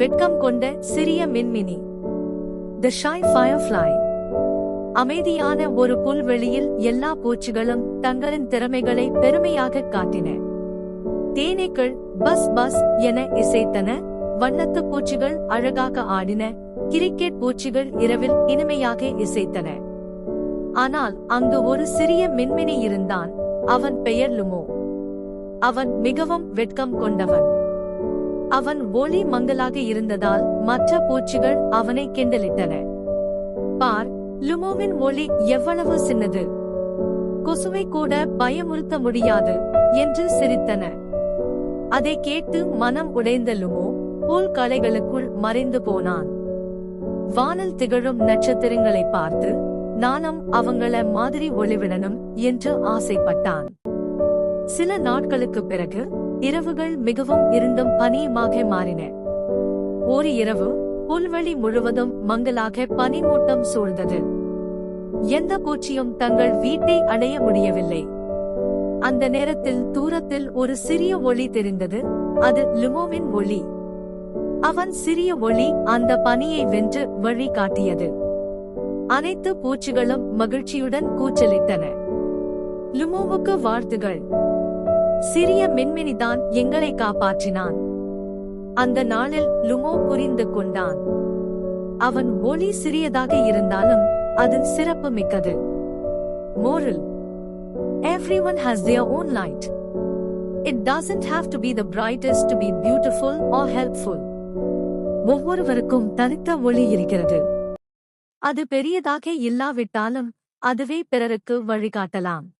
வெட்கம் கொண்ட சிறிய மின்மினி. தி ஷை ஃபயர்ஃப்ளை அமைதியான ஒரு புல்வெளியில் எல்லா பூச்சிகளும் தங்களின் திறமைகளை பெருமையாக காட்டின. தேனீக்கள் பஸ் பஸ் என இசைத்தன வண்ணத்து பூச்சிகள் அழகாக ஆடின கிரிக்கெட் பூச்சிகள் இரவில் இனிமையாக இசைத்தன. ஆனால் அங்கு ஒரு சிறிய மின்மினி இருந்தான் அவன் பெயர் லுமோ. அவன் மிகவும் வெட்கம் கொண்டவன். அவன் ஒளி மங்கலாக இருந்ததால் மற்ற பூச்சிகள் அவனை கிண்டலிட்டன. பார் லுமோவின் ஒளி எவ்வளவு சின்னது. கொசுவை கூட பயமுறுத்த முடியாது என்று சிரித்தன. அதை கேட்டு மனம் உடைந்த லுமோ புல் களைகளுக்குள் மறைந்து போனான். வானல் திகழும் நட்சத்திரங்களை பார்த்து நானும் அவங்கள மாதிரி ஒளிவிடணும் என்று ஆசைப்பட்டான். சில நாட்களுக்கு பிறகு இரவுகள் மிகவும் இருந்தும் பனியுமாக மாறின. ஒரு இரவு புல்வெளி முழுவதும் மங்கலாக பனிமூட்டம் சூழ்ந்தது. எந்த பூச்சியும் தங்கள் வீட்டை அடைய முடியவில்லை. அந்த நேரத்தில் தூரத்தில் ஒரு சிறிய ஒளி தெரிந்தது அது லுமோவின் ஒளி. அவன் சிறிய ஒளி அந்த பனியை வென்று வழி காட்டியது. அனைத்து பூச்சிகளும் மகிழ்ச்சியுடன் கூச்சலிட்டன. லுமோவுக்கு வாழ்த்துகள். சிறிய மின்மினிதான் எங்களை காப்பாற்றினான். அந்த நாளில் லுமோ புரிந்து கொண்டான். அவன் ஒளி சிறியதாக இருந்தாலும் அது சிறப்பு மிக்கது. Moral every one has their own light it doesn't have to be the brightest to be beautiful or helpful ஒவ்வொருவருக்கும் தனித்த ஒளி இருக்கிறது. அது பெரியதாக இல்லாவிட்டாலும் அதுவே பிறருக்கு வழிகாட்டலாம்.